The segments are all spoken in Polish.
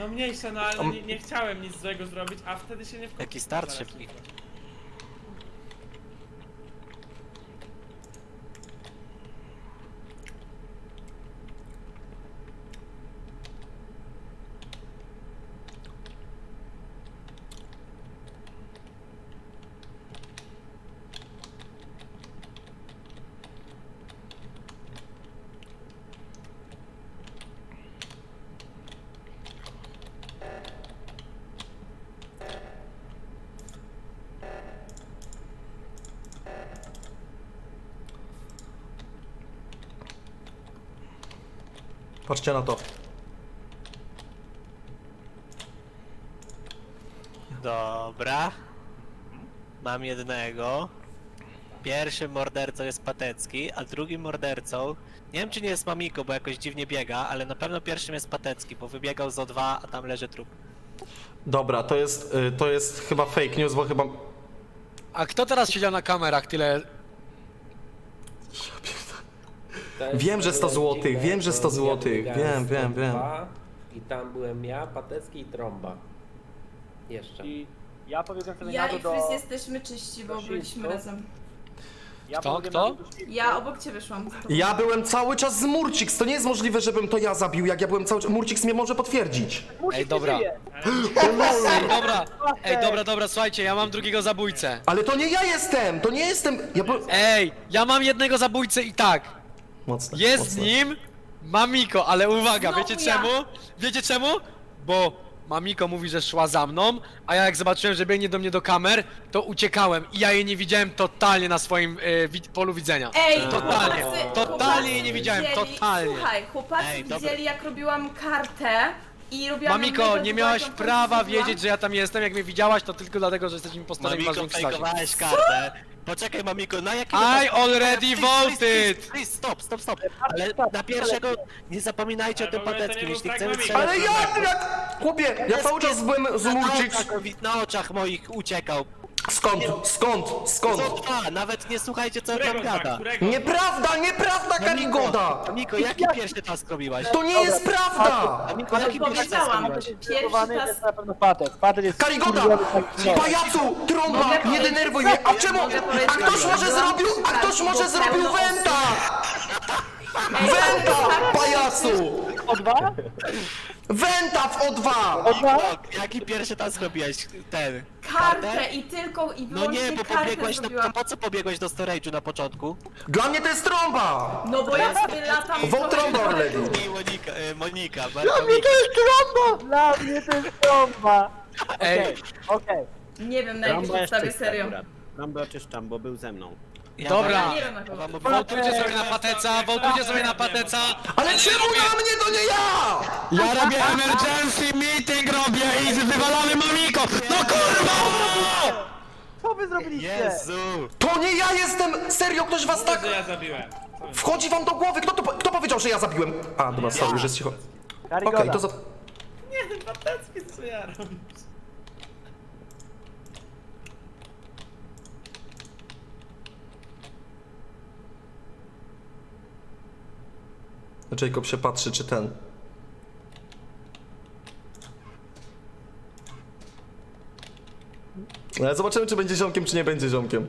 No mniejsza, no ale nie, nie chciałem nic złego zrobić, a wtedy się nie wkurzyłem. Jaki start szybki. Patrzcie na to. Dobra. Mam jednego. Pierwszym mordercą jest Patecki, a drugim mordercą... Nie wiem czy nie jest Mamiko, bo jakoś dziwnie biega, ale na pewno pierwszym jest Patecki, bo wybiegał z O2, a tam leży trup. Dobra, to jest, y, to jest chyba fake news, bo chyba... A kto teraz siedział na kamerach tyle? Wiem, że 100 byłem złotych, wiem, że bo 100 ja złotych, wiem, wiem, wiem. 102 I tam byłem ja, Patecki i Trąba. Jeszcze. I ja pobiegłem wtedy Ja na i dół Frys do... jesteśmy czyści, bo byliśmy razem. Ja Kto? pobiegłem Kto? dół do. Ja obok ciebie szłam. Ja byłem cały czas z Murciks, to nie jest możliwe, żebym to ja zabił, jak ja byłem cały czas... Murciks mnie może potwierdzić. Ej, dobra. żyje. Ej, dobra, ej, dobra, dobra, słuchajcie, ja mam drugiego zabójcę. Ale to nie ja jestem, to nie jestem... Ja. Ej, ja mam jednego zabójcę i tak, Mocne, jest mocne. nim Mamiko, ale uwaga, Znowu wiecie ja. czemu? Wiecie czemu? Bo Mamiko mówi, że szła za mną, a ja jak zobaczyłem, że biegnie do mnie do kamer, to uciekałem i ja jej nie widziałem totalnie na swoim e, wi- polu widzenia. Ej, Totalnie, chłopacy, totalnie jej nie widziałem, widzieli- totalnie. Słuchaj, chłopacy Ej, dobra. widzieli jak robiłam kartę i robiłam ją Mamiko, mega nie miałaś ją prawa wiedzieć, że ja tam jestem, jak mnie widziałaś, to tylko dlatego, że jesteś impostorem i masz Mamiko, większy zasięg. fejkowałeś kartę. Poczekaj Mamiko, na jakim... I already Please, please, voted! please, please, Stop, stop, stop. Ale na pierwszego nie zapominajcie o Ale tym w ogóle to Pateckim, nie jeśli chcemy strzelać... Ale ja, jak... Chłopie, ja cały czas byłem z Na oczach, na oczach moich uciekał. Skąd, skąd, skąd? Co trwa? Nawet nie słuchajcie co tam Którego tak, gada. którego? Nieprawda, nieprawda, Karigoda! Miko, jaki pierwszy task robiłaś? To nie jest prawda! Miko, jaki pierwszy task Powiedziałam, robiłaś? pierwszy jest na pewno Patek. Patek jest... Karigoda! tak no. Pajacu! Trąba! Mogę Nie denerwuj mnie! A czemu? A ktoś może zrobił... A ktoś może zrobił węta! Węta! tak, Pajacu! O dwa? Węta w O2! Miko, jaki pierwszy task robiłeś? Ten. Kartę i tylko i No wyłącznie nie, bo kartę pobiegłeś na, zrobiłam. to po co pobiegłeś do storage'u na początku? Dla mnie to jest trąba! No bo ja sobie latam... Wą trąba already! I Monika, e, Monika, bardzo Monika. Dla mnie to jest trąba. Ej, Okej. Nie wiem na jakiej podstawie serio. Rambę oczyszczam, bo był ze mną. Ja Dobra. Ja nie wiem na kogo. wam- wam- wołtujcie sobie na pateca, wołtujcie sobie na pateca. Ale czemu na mnie to nie ja? Ja robię emergency meeting wywalamy Mamiko! No kurwa! Co wy zrobiliście? Jezu! To nie ja jestem! Serio, ktoś was Tak. ja zabiłem. Wchodzi wam do głowy! Kto, to, po- kto powiedział, że ja zabiłem? A, dobra, sorry, że jest cicho. Okej, Karygoda. to za... Nie, Patecki, co ja robię? Jacob się patrzy, czy ten... Ale zobaczymy, czy będzie ziomkiem, czy nie będzie ziomkiem.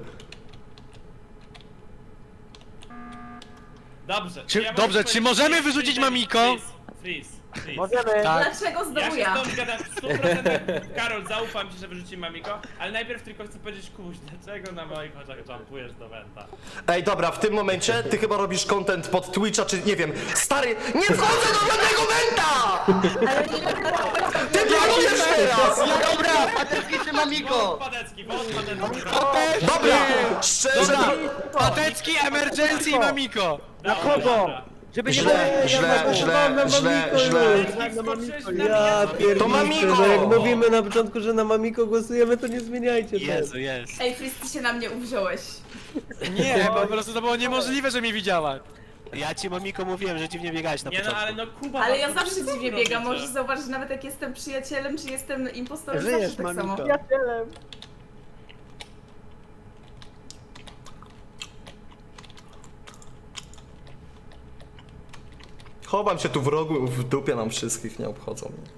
Dobrze. Czy- ja dobrze, czy powiedzieć- możemy wyrzucić Mamiko? Freeze, freeze. Możemy. Tak. Dlaczego znowu Ja się ja? tobą w 100%. Karol, zaufam ci, że wyrzuci Mamiko, ale najpierw tylko chcę powiedzieć, kuś, dlaczego na moich oczach jumpujesz do Wenta? Ej, dobra, w tym momencie ty chyba robisz content pod Twitcha, czy nie wiem. Stary, nie wchodzę do żadnego menta! Ale nie wiem dlaczego. Ty planujesz teraz! Dobra, wąt Patecki, wąt Patecki. Dobra, szczerze... Dobra, Patecki, emergency i Mamiko. Na kogo? Żeby nie Źle, było- źle, źle, źle, źle. Ja pierdolę, To Mamiko! no jak mówimy na początku, że na Mamiko głosujemy, to nie zmieniajcie tego. Jezu, jest. Ej, Fris, ty się na mnie uwziąłeś. Nie, po prostu to było niemożliwe, że mnie widziała. Ja ci Mamiko mówiłem, że dziwnie biegałeś na Nie no, początku. ale no Kuba... Ale no, ja zawsze dziwnie robicie? biegam, możesz zauważyć nawet jak jestem przyjacielem, czy jestem impostorem, Żyjesz, zawsze tak samo. Mamiko. Chowam się tu w rogu, w dupie nam wszystkich, nie obchodzą mnie.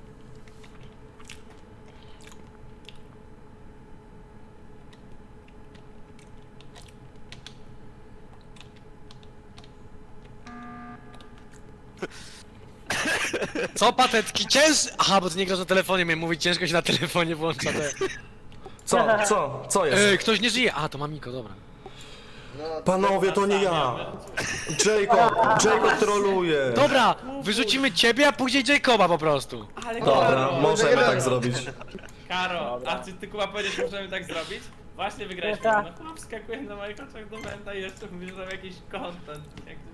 Co patetki? Cięż... Aha, bo to nie grasz na telefonie, mnie mówi ciężko się na telefonie włącza te... Co, co, co jest? E, ktoś nie żyje! A, to mamiko, dobra. Panowie, to nie ja. Jacob, Jacob troluje. Dobra, wyrzucimy ciebie, a później Jacoba po prostu. Ale Dobra, Karol, możemy tak zrobić. Karol, a czy ty Kuba powiedziesz, że możemy tak zrobić? Właśnie wygrałeś no chłop wskakuje na moich oczach do menta i jeszcze mówisz, że tam jakiś content. Jak to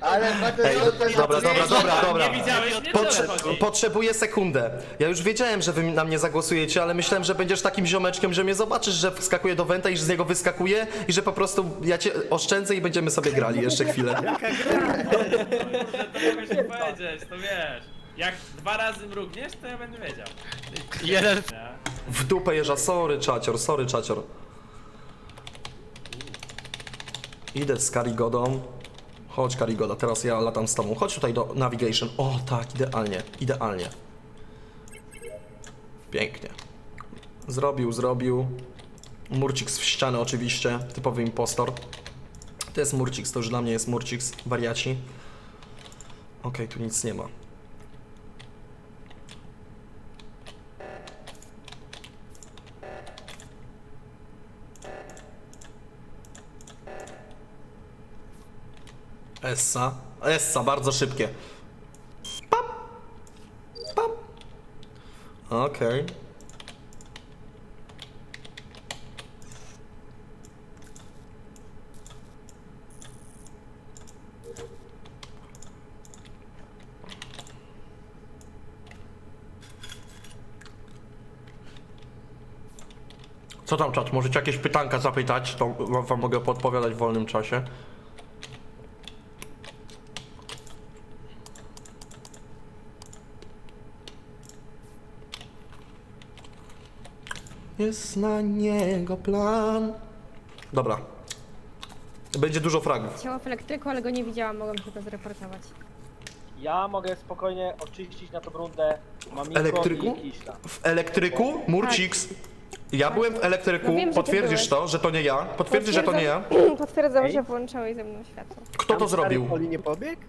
Ale też... Dobra, dobra, dobra, dobra. Nie widziałeś, nie Potrze chodzi. potrzebuję sekundę. Ja już wiedziałem, że wy na mnie zagłosujecie, ale myślałem, że będziesz takim ziomeczkiem, że mnie zobaczysz, że wskakuję do Wenta i że z niego wyskakuję i że po prostu ja cię oszczędzę i będziemy sobie grali jeszcze chwilę. Kurde, to mogłeś mi powiedzieć, to wiesz. Jak dwa razy mrugniesz, to ja będę wiedział. Jeden... W dupę jeża, sorry czacior, sorry czacior. Idę z Karigodą. Chodź Karigoda, teraz ja latam z tobą. Chodź tutaj do navigation. O tak, idealnie, idealnie. Pięknie. Zrobił, zrobił. Murcik w ścianę oczywiście, typowy impostor. To jest Murcix, to już dla mnie jest Murcix, wariaci. Okej, tu nic nie ma. Essa. Essa, bardzo szybkie. Pap. Pap. Okej. Co tam czat? Możecie jakieś pytanka zapytać, to wam- mogę podpowiadać w wolnym czasie. Jest na niego plan. Dobra. Będzie dużo fragów. Ciało w elektryku, ale go nie widziałam, mogłam tylko zreportować. Ja mogę spokojnie oczyścić na tą rundę Mamiko Elektryku? i Kiśla. W elektryku? Murciks. Ja byłem w elektryku, No wiem, że ty potwierdzisz byłeś. to, że to nie ja. Potwierdzisz, że to nie ja. Potwierdzam, że włączałeś ze mną światło. Kto to zrobił? Poli nie pobiegł?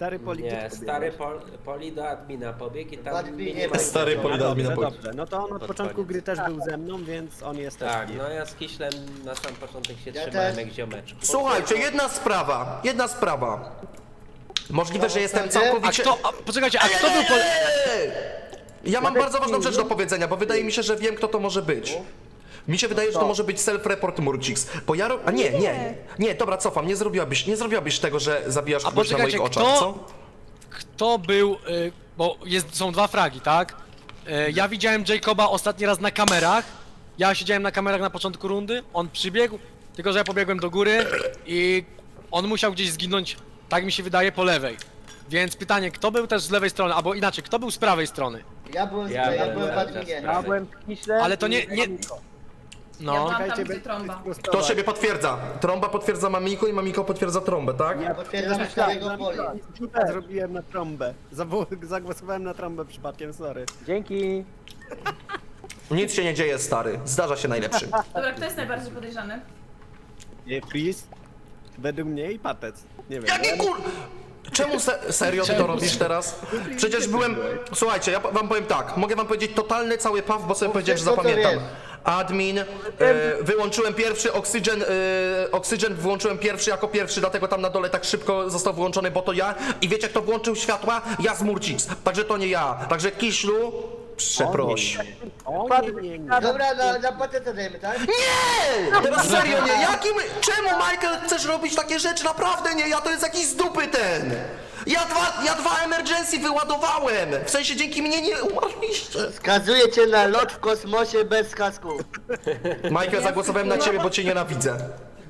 Stary Poli Nie, stary pol, poli do admina pobiegł i tam minimalnie- Stary Poli do admina Dobrze, pobiegł. dobrze. No to on od początku gry też był ze mną, więc on jest Tak, też no ja z Kiślem na sam początek się Ja trzymałem też. jak ziomeczku. Słuchajcie, jedna sprawa. Jedna sprawa. Możliwe, że jestem A całkowicie... kto... A, poczekajcie, a kto był po... Eee! Ja mam bardzo ważną rzecz do powiedzenia, bo wydaje mi się, że wiem, kto to może być. Mi się wydaje, że to może być self-report Murcix. Bo ja. ro- A nie, nie. Nie, dobra, cofam. Nie zrobiłabyś, nie zrobiłabyś tego, że zabijasz A kogoś na moich poczekajcie, oczach, kto- co? Kto był... Y, bo jest, są dwa fragi, tak? Y, ja widziałem Jacoba ostatni raz na kamerach. Ja siedziałem na kamerach na początku rundy, on przybiegł, tylko że ja pobiegłem do góry i on musiał gdzieś zginąć, tak mi się wydaje, po lewej. Więc pytanie, kto był też z lewej strony, albo inaczej, kto był z prawej strony? Ja byłem, Ja ja, byłem w adminie. Ja byłem z Kiślem Ale to nie- nie-. No. Ja mam tam, gdzie trąba. Kto siebie potwierdza? Trąba potwierdza Mamiko i Mamiko potwierdza trąbę, tak? Ja potwierdzam starego poli. Zrobiłem na trąbę. Zawo- Zagłosowałem na trąbę przypadkiem, sorry. Dzięki. Nic się nie dzieje, stary. Zdarza się najlepszym. Dobra, kto jest najbardziej podejrzany? Nie, Freeze? Według mnie i Patec. Nie wiem. Jaki kur... Czemu se serio ty to robisz teraz? Przecież byłem... Słuchajcie, ja wam powiem tak. Mogę wam powiedzieć totalny cały paw, bo sobie powiedziałem, że zapamiętam. Admin, e, wyłączyłem pierwszy, oksygen, e, oksygen wyłączyłem pierwszy jako pierwszy, dlatego tam na dole tak szybko został wyłączony, bo to ja. I wiecie kto włączył światła? Ja z Murcix. Także to nie ja. Także Kiślu, przeproś. O nie, nie, nie. Dobra, na, na patecę dajemy, tak? Nie! Teraz serio nie, jakim... Czemu Michael chcesz robić takie rzeczy? Naprawdę nie, ja to jest jakiś z dupy ten! Ja dwa, ja dwa emergency wyładowałem! W sensie dzięki mnie nie umarliście! Skazuję cię na lot w kosmosie bez kasku. Michael, zagłosowałem na ciebie, bo cię nienawidzę.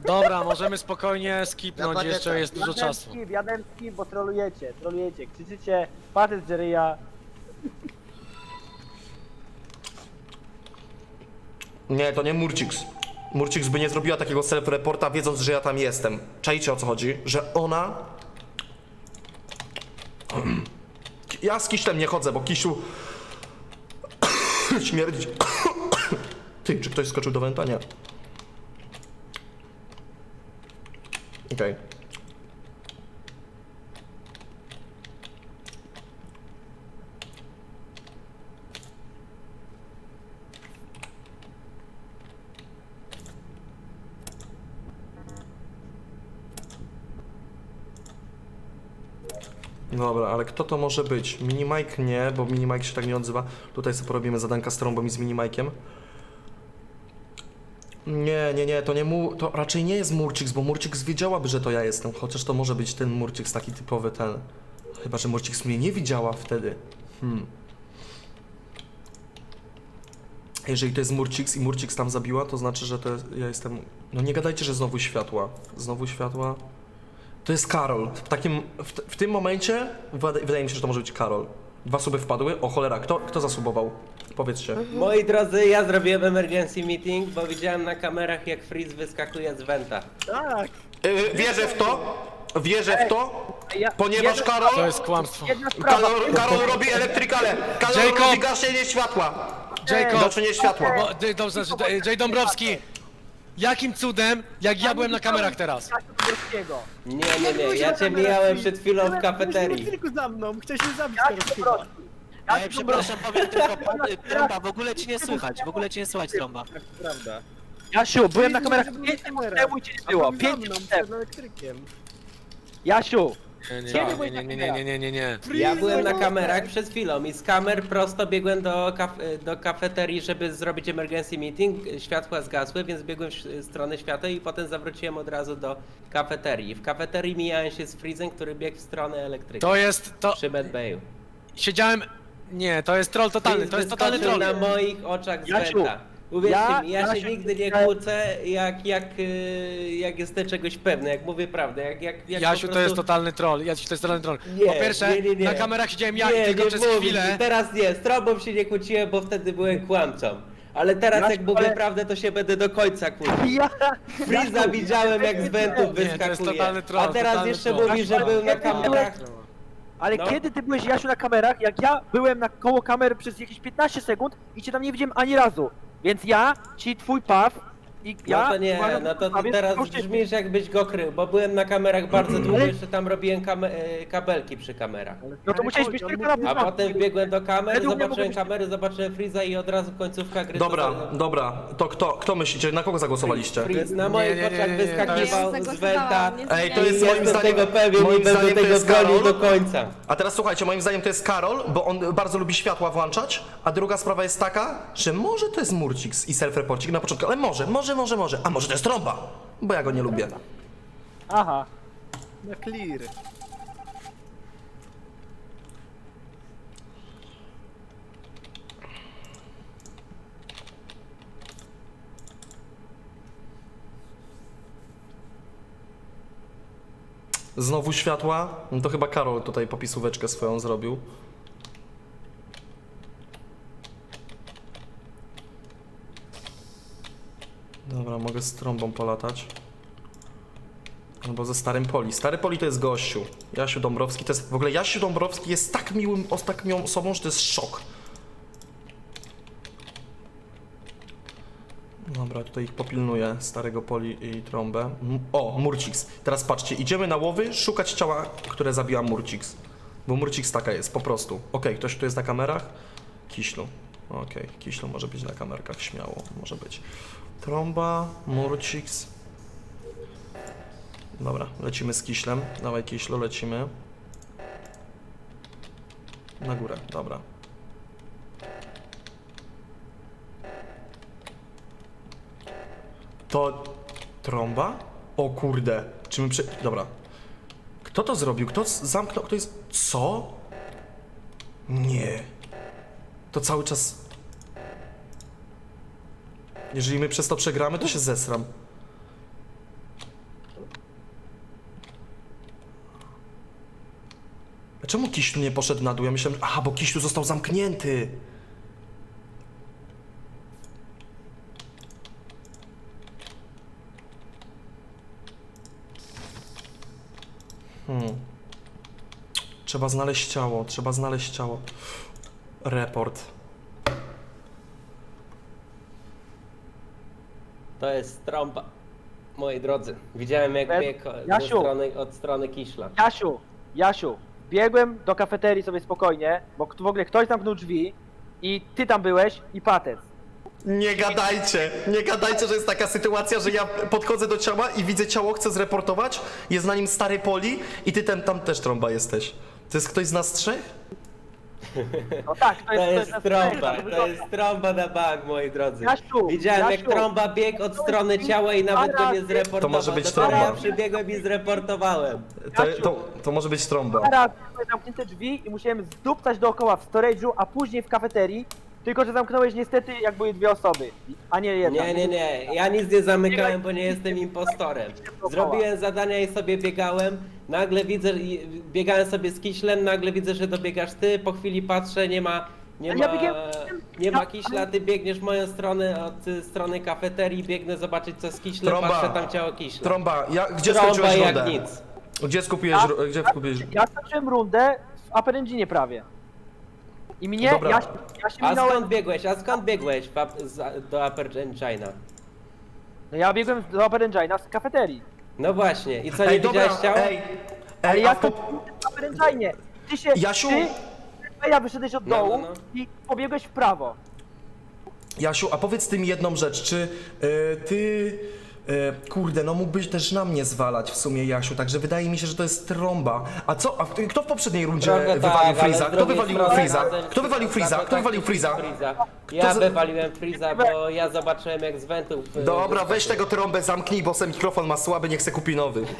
Dobra, możemy spokojnie skipnąć, jeszcze jest dużo czasu. skip, bo trolujecie, trolujecie. Krzyczycie, patyc Jerry'a. Nie, to nie Murcix. Murcix by nie zrobiła takiego self-reporta, wiedząc, że ja tam jestem. Czajcie o co chodzi? Że ona... Ja z Kiślem nie chodzę, bo Kisiu... Śmierdzi. Ty, czy ktoś skoczył do węta? Nie. Okej. Dobra, ale kto to może być? Minimike nie, bo Minimike się tak nie odzywa. Tutaj sobie porobimy zadanka z trąbą i z Minimajkiem. Nie, nie, nie, to nie mu, to raczej nie jest Murcix, bo Murcix wiedziałaby, że to ja jestem, chociaż to może być ten Murcix taki typowy ten. Chyba, że Murcix mnie nie widziała wtedy. Hmm. Jeżeli to jest Murcix i Murcix tam zabiła, to znaczy, że to jest, ja jestem... No nie gadajcie, że znowu światła. Znowu światła. To jest Karol. W takim, w, w tym momencie wydaje wydaje mi się, że to może być Karol. Dwa suby wpadły. O cholera, kto, kto zasubował? Powiedzcie. Moi drodzy, ja zrobiłem emergency meeting, bo widziałem na kamerach jak Freeze wyskakuje z Venta. Tak! Yy, wierzę w to, wierzę w to, Ja, ponieważ jedna, Karol... To jest kłamstwo. Karol, Karol robi elektrykale. Karol Jacob! robi gaszenie światła. Jacob! Gaszenie światła. Bo, ty, dobrze, znaczy, to- Jay Dąbrowski, jakim cudem, jak ja byłem na kamerach teraz? Nie, nie, nie, ja cię mijałem przed chwilą w kafeterii. tylko za mną, chciałeś mnie zabić teraz się chyba. Ej, się przepraszam, powiem tylko, trąba, w ogóle ci nie słychać, w ogóle ci nie słychać, trąba. Tak, to prawda. Jasiu, byłem na kamerach Że byłem 5 na sekund kamerach. temu i cię nie było. był 5 za mną, sekund przed temu. elektrykiem. Jasiu, Nie, nie, nie, nie, nie, nie, nie, nie, nie, nie. Ja byłem na kamerach przed chwilą i z kamer prosto biegłem do, kaf do kafeterii, żeby zrobić emergency meeting. Światła zgasły, więc biegłem w ś- stronę światła i potem zawróciłem od razu do kafeterii. W kafeterii mijałem się z Freezem, który biegł w stronę elektryka. To jest, to, Przy Medbayu. siedziałem, nie, to jest troll totalny, Freeze to jest totalny troll. na moich oczach z Jasiu. Uwierzcie ja- mi, ja, ja się się nigdy nie kłócę, jak, jak, y, jak jestem czegoś pewny, jak mówię prawdę, jak, jak, jak Jasiu, po to jest prostu... totalny troll, Jasiu, to jest totalny troll. Nie, Po pierwsze, nie, nie, nie. na kamerach siedziałem ja nie, i tylko nie przez chwilę... Teraz nie, z Trąbą się nie kłóciłem, bo wtedy byłem kłamcą. Ale teraz Jasiu, jak mówię ale- prawdę, to się będę do końca kłócił. ja... Freeza widziałem jak z wentów to jest wyskakuje. totalny troll, A teraz jeszcze troll. mówi, że był na kamerach. Ale No. kiedy ty byłeś Jasiu na kamerach, jak ja byłem na koło kamer przez jakieś 15 sekund i cię tam nie widziałem ani razu. Więc ja, ci twój i ja... No to nie, uważam, no to Paweł teraz brzmisz jakbyś go krył, bo byłem na kamerach bardzo długo, Ale- jeszcze tam robiłem kame- e, kabelki przy kamerach. No to musiałeś być tylko na A potem wbiegłem do kamer, Według mnie zobaczyłem mógłbyś- kamery, zobaczyłem Freeza i od razu końcówka gry. Dobra, to- dobra, to kto, kto myślicie, na kogo zagłosowaliście? Freeze na moich nie, nie, oczach nie, nie, wyskakiwał z nie Ej, to jest moim Jestem zdaniem, tego pewien moim i będę zdaniem to tego jest bronił Karol. do końca. A teraz słuchajcie, moim zdaniem to jest Karol, bo on bardzo lubi światła włączać, a druga sprawa jest taka, że może to jest Murcix i self-reporcik na początku, ale może, może, może, może, a może to jest trąba, bo ja go nie lubię. Aha. Na clear. Znowu światła, no to chyba Karol tutaj popisóweczkę swoją zrobił. Dobra, mogę z trąbą polatać. Albo ze starym Poli. Stary Poli to jest gościu. Jasiu Dąbrowski to jest... W ogóle Jasiu Dąbrowski jest tak miłym, os- tak miłą osobą, że to jest szok. Dobra, tutaj ich popilnuję, starego Poli i trąbę. O, Murcix. Teraz patrzcie, idziemy na łowy szukać ciała, które zabiła Murcix. Bo Murcix taka jest, po prostu. Okej, ktoś tu jest na kamerach? Kiślu. Okej, Kiślu może być na kamerkach, śmiało, może być. Trąba, Murcix. Dobra, lecimy z Kiślem. Dawaj Kiślu, lecimy. Na górę, dobra. To trąba? O kurde. Czy my prze... Dobra. Kto to zrobił? Kto zamknął? Kto jest... Co? Nie. To cały czas... Jeżeli my przez to przegramy, to się zesram. A czemu Kiślu nie poszedł na dół? Ja myślałem. Aha, bo Kiślu został zamknięty. Hmm. Trzeba znaleźć ciało, trzeba znaleźć ciało. Report. To jest trąba. Moi drodzy, widziałem jak biegł Jasiu. strony, od strony Kiszla. Jasiu, Jasiu, biegłem do kafeterii sobie spokojnie, bo k- w ogóle ktoś zamknął drzwi i ty tam byłeś i patec. Nie gadajcie, nie gadajcie, że jest taka sytuacja, że ja podchodzę do ciała i widzę ciało, chcę zreportować, jest na nim stary poli i ty ten, tam też trąba jesteś. To jest ktoś z nas trzech? No tak, to To jest, jest to trąba, to jest trąba na bank, moi drodzy. Jasiu, Widziałem jak Jasiu. trąba biegł od strony ciała i nawet go nie zreportował. To może być Dopiero trąba. ja przybiegłem i zreportowałem. To, to, to może być trąba. Teraz były zamknięte drzwi i musiałem zdupcać dookoła w storage'u, a później w kafeterii. Tylko, że zamknąłeś niestety, jak były dwie osoby, a nie jedna. Nie, nie, nie, ja nic nie zamykałem, bo nie jestem impostorem. Zrobiłem zadania i sobie biegałem, nagle widzę, biegałem sobie z kiślem, nagle widzę, że dobiegasz ty, po chwili patrzę, nie ma, nie ma, nie ma kiśla, ty biegniesz w moją stronę, od strony kafeterii, biegnę zobaczyć co z kiślem, Trąba. patrzę tam ciało kiśla. Trąba, ja, gdzie Trąba skończyłeś jak rundę? nic. Gdzie skupiłeś, gdzie skupiłeś? Ja skończyłem rundę w Upper Engine prawie. I mnie, Dobra. ja, się- ja się A minąłem, skąd biegłeś, a skąd biegłeś w ap- z- do Upper Engina? no ja biegłem do Upper Engine'a z kafeterii. No właśnie, i co, nie Ej, dobra, widziałeś ciała? ej, Ale ej, ja a po... w Upper Engine'ie. Ty się, Jasiu! ty, ja wyszedłeś od No, dołu no, no. i pobiegłeś w prawo. Jasiu, a powiedz ty mi jedną rzecz, czy e, ty... e, kurde, no mógłbyś też na mnie zwalać w sumie, Jasiu, także wydaje mi się, że to jest trąba. A co, a kto w poprzedniej rundzie Trochę wywalił tak, ale Freeza? z Kto drugiej wywalił strony Freeza? Kto wywalił Freeza? za- Kto wywalił za- Freeza? Ja Kto za- wywaliłem Freeza, bo ja zobaczyłem jak z wentów... y, Dobra, weź tego trąbę, zamknij, bo se mikrofon ma słaby, niech se kupi nowy.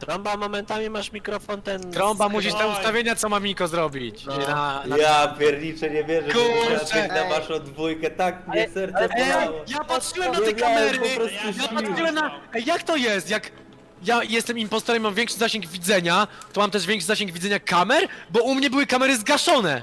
Trąba, momentami masz mikrofon ten... Trąba, musisz te Oj. ustawienia, co ma Miko zrobić. No. Na, na... Ja pierniczę, nie wierzę, że Kurczę. musiałem biec na waszą dwójkę, tak mnie Ale- serce bolało. Ej, ja patrzyłem na te Nie miałem kamery! po prostu Ja siły. patrzyłem na... Ej, jak to jest? Jak ja jestem impostorem, mam większy zasięg widzenia, to mam też większy zasięg widzenia kamer, bo u mnie były kamery zgaszone.